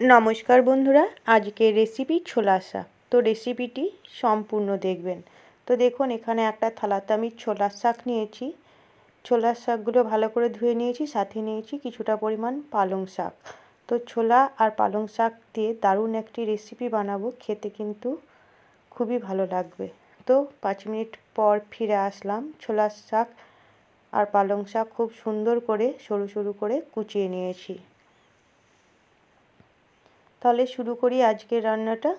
নমস্কার বন্ধুরা আজকে রেসিপি ছোলা শাক। তো রেসিপিটি সম্পূর্ণ দেখবেন। তো দেখুন, এখানে একটা থালাতে আমি ছোলার শাক নিয়েছি। ছোলার শাকগুলো ভালো করে ধুয়ে নিয়েছি, সাথে নিয়েছি কিছুটা পরিমাণ পালং শাক। তো ছোলা আর পালং শাক দিয়ে দারুণ একটি রেসিপি বানাবো, খেতে কিন্তু খুবই ভালো লাগবে। তো পাঁচ মিনিট পর ফিরে আসলাম ছোলার শাক আর পালং শাক খুব সুন্দর করে সরু সরু করে কুচিয়ে নিয়েছি। তাহলে শুরু করি আজকের রান্নাটা।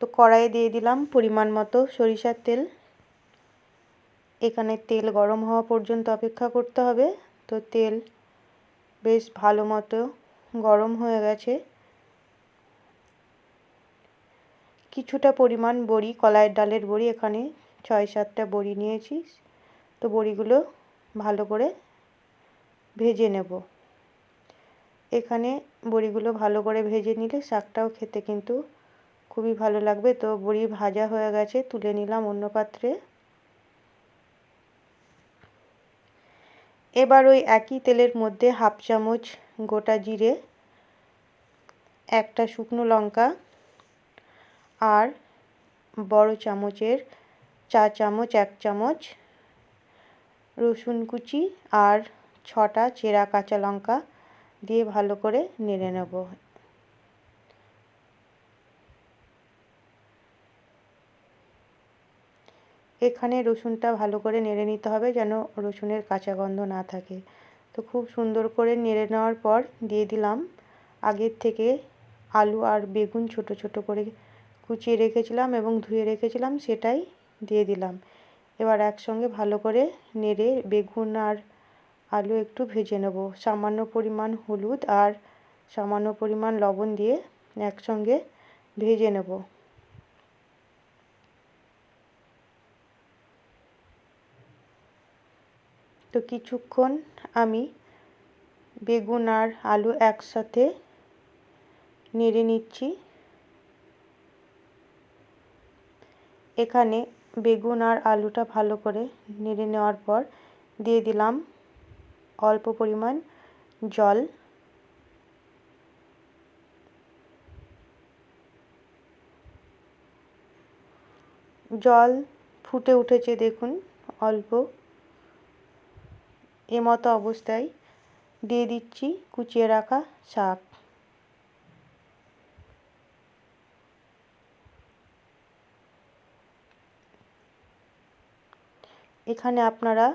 তো কড়াইয়ে দিয়ে দিলাম পরিমাণ মতো সরিষার তেল। এখানে তেল গরম হওয়া পর্যন্ত অপেক্ষা করতে হবে। তো তেল বেশ ভালো মতো গরম হয়ে গেছে। কিছুটা পরিমাণ বড়ি, কলাইয়ের ডালের বড়ি, এখানে ছয় সাতটা বড়ি নিয়েছি। তো বড়িগুলো ভালো করে ভেজে নেব। এখানে বড়িগুলো ভালো করে ভেজে নিলে শাকটাও খেতে কিন্তু খুবই ভালো লাগবে। তো বড়ি ভাজা হয়ে গেছে, তুলে নিলাম অন্য পাত্রে। এবার ওই একই তেলের মধ্যে হাফ চামচ গোটা জিরে, একটা শুকনো লঙ্কা আর বড় চামচের চা চামচ, এক চামচ রসুন কুচি আর ছটা চেরা কাঁচা লঙ্কা দিয়ে ভালো করে নেড়ে নেব। এখানে রসুনটা ভালো করে নেড়ে নিতে হবে যেন রসুনের কাঁচা গন্ধ না থাকে। তো খুব সুন্দর করে নেড়ে নেওয়ার পর দিয়ে দিলাম আগের থেকে আলু আর বেগুন ছোট ছোট করে কুচিয়ে রেখেছিলাম এবং ধুয়ে রেখেছিলাম, সেটাই দিয়ে দিলাম। এবার একসঙ্গে ভালো করে নেড়ে বেগুন আর আলু একটু ভেজে নেব। সামান্য পরিমাণ হলুদ আর সামান্য পরিমাণ লবণ দিয়ে একসঙ্গে ভেজে নেব। তো কিছুক্ষণ আমি বেগুন আর আলু একসাথে নেড়ে নিচ্ছি। এখানে বেগুন আর আলুটা ভালো করে নেড়ে নেওয়ার পর দিয়ে দিলাম অল্প পরিমাণ জল। জল ফুটে উঠেছে দেখুন, অল্প। এমতো অবস্থায় দিয়ে দিচ্ছি কুচিয়ে রাখা শাক। এখানে আপনারা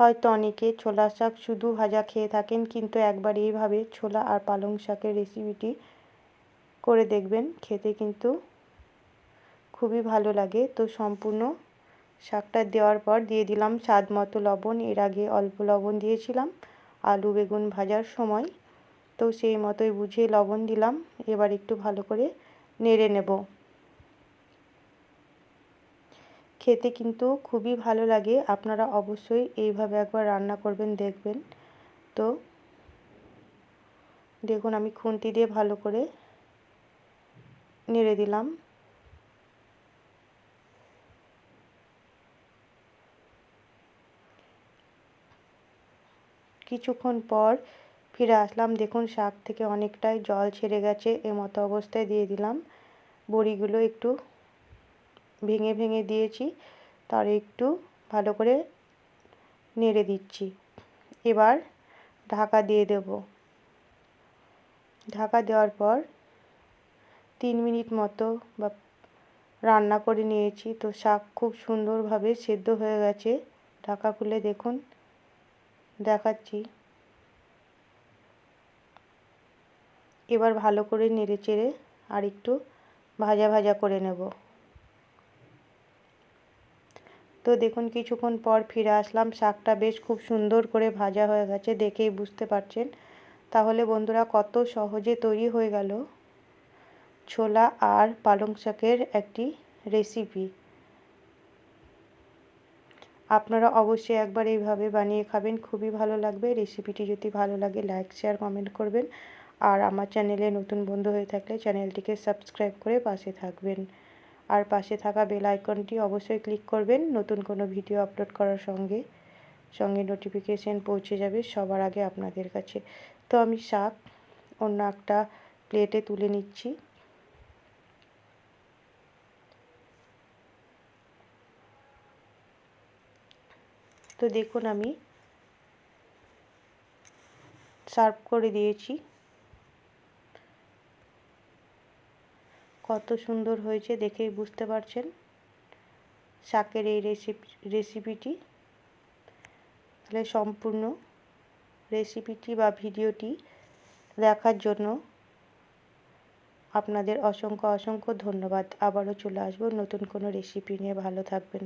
হয়তো অনেকে ছোলা শাক শুধু ভাজা খেয়ে থাকেন, কিন্তু একবার এইভাবে ছোলা আর পালং শাকের রেসিপিটি করে দেখবেন, খেতে কিন্তু খুবই ভালো লাগে। তো সম্পূর্ণ শাকটা দেওয়ার পর দিয়ে দিলাম স্বাদ মতো লবণ। এর আগে অল্প লবণ দিয়েছিলাম, আলু বেগুন ভাজার সময়। তো সেই মতোই বুঝে লবণ দিলাম। এবার একটু ভালো করে নেড়ে নেব। খেতে কিন্তু খুবই ভালো লাগে। আপনারা অবশ্যই এইভাবে একবার রান্না করবেন, দেখবেন। তো দেখুন, আমি খুন্তি দিয়ে ভালো করে নেড়ে দিলাম। কিছুক্ষণ পর ফিরে আসলাম। দেখুন, শাক থেকে অনেকটাই জল ছেড়ে গেছে, এমতো অবস্থায় দিয়ে দিলাম। বড়িগুলো একটু ভেঙে ভেঙে দিয়েছি, তার একটু ভালো করে নেড়ে দিচ্ছি। এবার ঢাকা দিয়ে দেব। ঢাকা দেওয়ার পর তিন মিনিট মতো বা রান্না করে নিয়েছি। তো শাক খুব সুন্দরভাবে সেদ্ধ হয়ে গেছে। ঢাকা খুলে দেখুন, দেখাচ্ছি। এবার ভালো করে নেড়ে চেড়ে আর একটু ভাজা ভাজা করে নেব। তো দেখুন, কিছুক্ষণ পর ফিরে আসলাম। শাকটা বেশ খুব সুন্দর করে ভাজা হয়ে গেছে, দেখেই বুঝতে পারছেন। তাহলে বন্ধুরা, কত সহজে তৈরি হয়ে গেল ছোলা আর পালং শাকের একটি রেসিপি আপনারা অবশ্যই একবার এইভাবে বানিয়ে খাবেন, খুবই ভালো লাগবে। রেসিপিটি যদি ভালো লাগে লাইক শেয়ার কমেন্ট করবেন। আর আমার চ্যানেলে নতুন বন্ধু হয়ে থাকলে চ্যানেলটিকে সাবস্ক্রাইব করে পাশে থাকবেন। আর পাশে থাকা বেল আইকনটি অবশ্যই ক্লিক করবেন। নতুন কোনো ভিডিও আপলোড করার সঙ্গে সঙ্গে নোটিফিকেশান পৌঁছে যাবে সবার আগে আপনাদের কাছে। তো আমি শাক, অন্য একটা প্লেটে তুলে নিচ্ছি। তো দেখুন আমি সার্ভ করে দিয়েছি। কত সুন্দর হয়েছে দেখেই বুঝতে পারছেন শাকের এই রেসিপি রেসিপিটি তাহলে সম্পূর্ণ রেসিপিটি বা ভিডিওটি দেখার জন্য আপনাদের অসংখ্য অসংখ্য ধন্যবাদ। আবারও চলে আসব নতুন কোনো রেসিপি নিয়ে। ভালো থাকবেন।